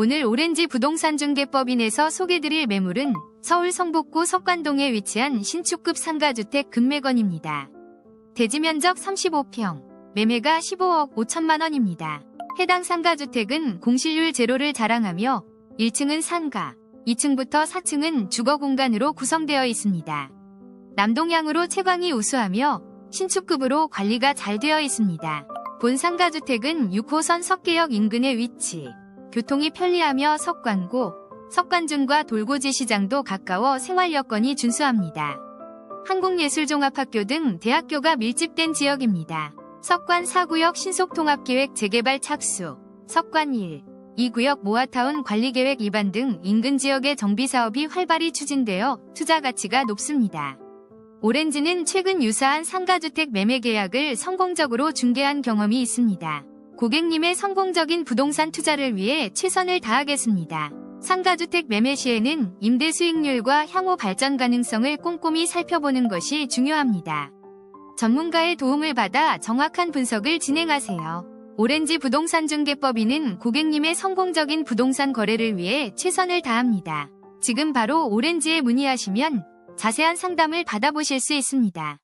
오늘 오렌지 부동산 중개법인에서 소개드릴 매물은 서울 성북구 석관동에 위치한 신축급 상가주택 금매건입니다. 대지 면적 35평, 매매가 15억 5천만 원입니다. 해당 상가주택은 공실률 제로를 자랑하며 1층은 상가, 2층부터 4층은 주거 공간으로 구성되어 있습니다. 남동향으로 채광이 우수하며 신축급으로 관리가 잘 되어 있습니다. 본 상가주택은 6호선 석계역 인근에 위치, 교통이 편리하며 석관고, 석관중과 돌고지 시장도 가까워 생활 여건이 준수합니다. 한국예술종합학교 등 대학교가 밀집된 지역입니다. 석관 4구역 신속통합계획 재개발 착수, 석관 1, 2구역 모아타운 관리계획 입안 등 인근 지역의 정비사업이 활발히 추진되어 투자 가치가 높습니다. 오렌지는 최근 유사한 상가주택 매매 계약을 성공적으로 중개한 경험이 있습니다. 고객님의 성공적인 부동산 투자를 위해 최선을 다하겠습니다. 상가주택 매매 시에는 임대 수익률과 향후 발전 가능성을 꼼꼼히 살펴보는 것이 중요합니다. 전문가의 도움을 받아 정확한 분석을 진행하세요. 오렌지 부동산 중개법인은 고객님의 성공적인 부동산 거래를 위해 최선을 다합니다. 지금 바로 오렌지에 문의하시면 자세한 상담을 받아보실 수 있습니다.